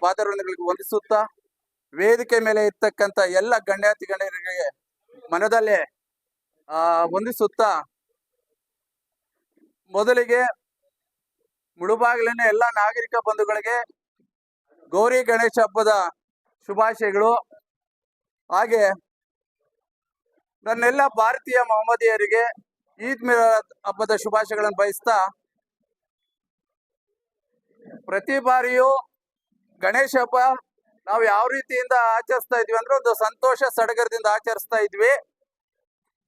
ಪಾದರಗಳಿಗೆ ವಂದಿಸುತ್ತಾ ವೇದಿಕೆ ಮೇಲೆ ಇರ್ತಕ್ಕಂಥ ಎಲ್ಲ ಗಣ್ಯಾತಿ ಗಣ್ಯರಿಗೆ ಮನದಲ್ಲೇ, ಆ, ವಂದಿಸುತ್ತಾ ಮೊದಲಿಗೆ ಮುಳುಬಾಗಿಲಿನ ಎಲ್ಲ ನಾಗರಿಕ ಬಂಧುಗಳಿಗೆ ಗೌರಿ ಗಣೇಶ ಹಬ್ಬದ ಶುಭಾಶಯಗಳು. ಹಾಗೆ ನನ್ನೆಲ್ಲ ಭಾರತೀಯ ಮೊಹಮ್ಮದಿಯರಿಗೆ ಈದ್ ಮಿಲಾದ್ ಹಬ್ಬದ ಶುಭಾಶಯಗಳನ್ನು ಬಯಸ್ತಾ ಪ್ರತಿ ಬಾರಿಯೂ ಗಣೇಶ ಹಬ್ಬ ನಾವು ಯಾವ ರೀತಿಯಿಂದ ಆಚರಿಸ್ತಾ ಇದ್ವಿ ಅಂದ್ರೆ ಒಂದು ಸಂತೋಷ ಸಡಗರದಿಂದ ಆಚರಿಸ್ತಾ ಇದ್ವಿ.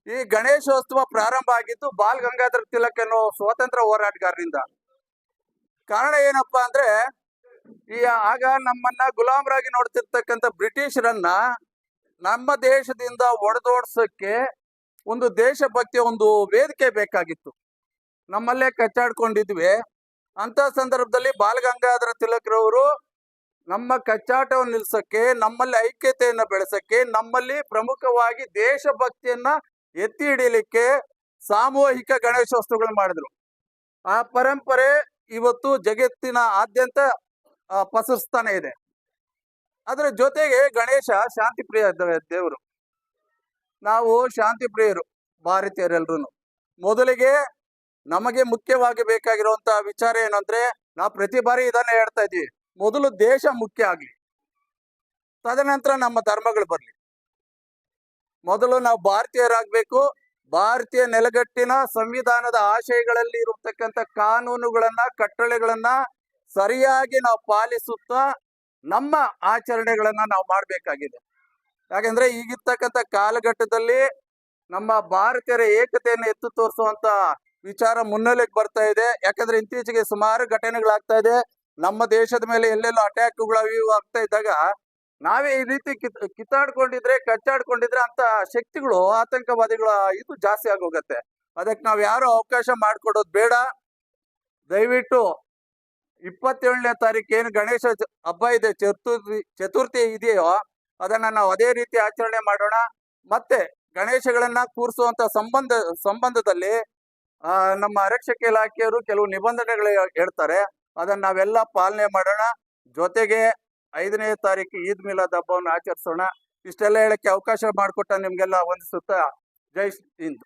ಈ ಗಣೇಶೋತ್ಸವ ಪ್ರಾರಂಭ ಆಗಿದ್ದು ಬಾಲ್ ಗಂಗಾಧರ ತಿಲಕ್ ಅನ್ನೋ ಸ್ವಾತಂತ್ರ್ಯ ಹೋರಾಟಗಾರರಿಂದ. ಕಾರಣ ಏನಪ್ಪಾ ಅಂದ್ರೆ ಈ ಆಗ ನಮ್ಮನ್ನ ಗುಲಾಮರಾಗಿ ನೋಡ್ತಿರ್ತಕ್ಕಂಥ ಬ್ರಿಟಿಷರನ್ನ ನಮ್ಮ ದೇಶದಿಂದ ಒಡೆದೋಡ್ಸಕ್ಕೆ ಒಂದು ದೇಶಭಕ್ತಿಯ ಒಂದು ವೇದಿಕೆ ಬೇಕಾಗಿತ್ತು. ನಮ್ಮಲ್ಲೇ ಕಚ್ಚಾಡ್ಕೊಂಡಿದ್ವಿ. ಅಂತ ಸಂದರ್ಭದಲ್ಲಿ ಬಾಲಗಂಗಾಧರ ತಿಲಕ್ರವರು ನಮ್ಮ ಕಚ್ಚಾಟವನ್ನು ನಿಲ್ಸಕ್ಕೆ ನಮ್ಮಲ್ಲಿ ಐಕ್ಯತೆಯನ್ನ ಬೆಳೆಸಕ್ಕೆ, ನಮ್ಮಲ್ಲಿ ಪ್ರಮುಖವಾಗಿ ದೇಶಭಕ್ತಿಯನ್ನ ಎತ್ತಿ ಹಿಡಿಯಲಿಕ್ಕೆ ಸಾಮೂಹಿಕ ಗಣೇಶೋತ್ಸವಗಳು ಮಾಡಿದ್ರು. ಆ ಪರಂಪರೆ ಇವತ್ತು ಜಗತ್ತಿನ ಆದ್ಯಂತ ಪಸರಿಸ್ತಾನೆ ಇದೆ. ಅದರ ಜೊತೆಗೆ ಗಣೇಶ ಶಾಂತಿ ಪ್ರಿಯ ದೇವರು. ನಾವು ಶಾಂತಿ ಪ್ರಿಯರು ಭಾರತೀಯರೆಲ್ಲರೂ ಮೊದಲಿಗೆ ನಮಗೆ ಮುಖ್ಯವಾಗಿ ಬೇಕಾಗಿರುವಂತಹ ವಿಚಾರ ಏನಂದ್ರೆ ನಾವು ಪ್ರತಿ ಬಾರಿ ಇದನ್ನೇ ಹೇಳ್ತಾ ಇದೀವಿ ಮೊದಲು ದೇಶ ಮುಖ್ಯ ಆಗ್ಲಿ. ತದನಂತರ ನಮ್ಮ ಧರ್ಮಗಳು ಬರಲಿ. ಮೊದಲು ನಾವು ಭಾರತೀಯರಾಗ್ಬೇಕು. ಭಾರತೀಯ ನೆಲಗಟ್ಟಿನ ಸಂವಿಧಾನದ ಆಶಯಗಳಲ್ಲಿ ಇರತಕ್ಕಂಥ ಕಾನೂನುಗಳನ್ನ, ಕಟ್ಟಳೆಗಳನ್ನ ಸರಿಯಾಗಿ ನಾವು ಪಾಲಿಸುತ್ತಾ ನಮ್ಮ ಆಚರಣೆಗಳನ್ನ ನಾವು ಮಾಡಬೇಕಾಗಿದೆ. ಯಾಕೆಂದ್ರೆ ಈಗಿರ್ತಕ್ಕಂಥ ಕಾಲಘಟ್ಟದಲ್ಲಿ ನಮ್ಮ ಭಾರತೀಯರ ಏಕತೆಯನ್ನು ಎತ್ತು ತೋರಿಸುವಂತ ವಿಚಾರ ಮುನ್ನೆಲೆಗೆ ಬರ್ತಾ ಇದೆ. ಯಾಕಂದ್ರೆ ಇತ್ತೀಚೆಗೆ ಸುಮಾರು ಘಟನೆಗಳಾಗ್ತಾ ಇದೆ. ನಮ್ಮ ದೇಶದ ಮೇಲೆ ಎಲ್ಲೆಲ್ಲೋ ಅಟ್ಯಾಕ್ಗಳು ಇವು ಆಗ್ತಾ ಇದ್ದಾಗ ನಾವೇ ಈ ರೀತಿ ಕಿತ್, ಕಿತ್ತಾಡ್ಕೊಂಡಿದ್ರೆ, ಕಚ್ಚಾಡ್ಕೊಂಡಿದ್ರೆ ಅಂತ ಶಕ್ತಿಗಳು, ಆತಂಕವಾದಿಗಳ ಇದು ಜಾಸ್ತಿ ಆಗೋಗತ್ತೆ. ಅದಕ್ಕೆ ನಾವ್ ಯಾರು ಅವಕಾಶ ಮಾಡ್ಕೊಡೋದು ಬೇಡ. ದಯವಿಟ್ಟು ಇಪ್ಪತ್ತೇಳನೇ ತಾರೀಕು ಏನು ಗಣೇಶ ಹಬ್ಬ ಇದೆ, ಚತುರ್ಥಿ ಚತುರ್ಥಿ ಇದೆಯೋ, ಅದನ್ನ ನಾವು ಅದೇ ರೀತಿ ಆಚರಣೆ ಮಾಡೋಣ. ಮತ್ತೆ ಗಣೇಶಗಳನ್ನ ಕೂರಿಸುವಂತ ಸಂಬಂಧ, ಸಂಬಂಧದಲ್ಲಿ ನಮ್ಮ ಆರಕ್ಷಕ ಇಲಾಖೆಯವರು ಕೆಲವು ನಿಬಂಧನೆಗಳು ಹೇಳ್ತಾರೆ. ಅದನ್ನ ನಾವೆಲ್ಲ ಪಾಲನೆ ಮಾಡೋಣ. ಜೊತೆಗೆ ಐದನೇ ತಾರೀಕು ಈದ್ ಮಿಲಾದ್ ಹಬ್ಬವನ್ನು ಆಚರಿಸೋಣ. ಇಷ್ಟೆಲ್ಲ ಹೇಳಕ್ಕೆ ಅವಕಾಶ ಮಾಡಿಕೊಟ್ಟ ನಿಮ್ಗೆಲ್ಲ ವಂದಿಸುತ್ತಾ, ಜೈ ಹಿಂದ್.